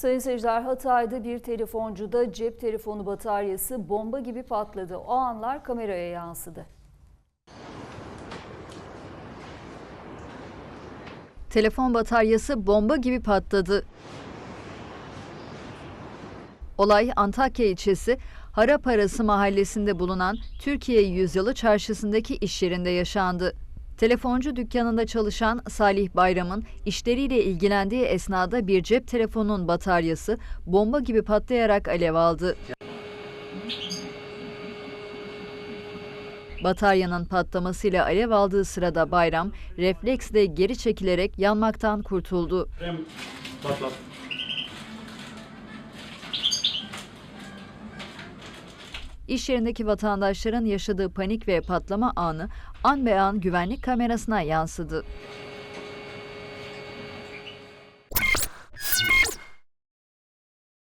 Sayın seyirciler Hatay'da bir telefoncuda cep telefonu bataryası bomba gibi patladı. O anlar kameraya yansıdı. Telefon bataryası bomba gibi patladı. Olay Antakya ilçesi Haraparası mahallesinde bulunan Türkiye Yüzyılı çarşısındaki iş yerinde yaşandı. Telefoncu dükkanında çalışan Salih Bayram'ın işleriyle ilgilendiği esnada bir cep telefonunun bataryası bomba gibi patlayarak alev aldı. Bataryanın patlamasıyla alev aldığı sırada Bayram refleksle geri çekilerek yanmaktan kurtuldu. Patlat. İş yerindeki vatandaşların yaşadığı panik ve patlama anı an be an güvenlik kamerasına yansıdı.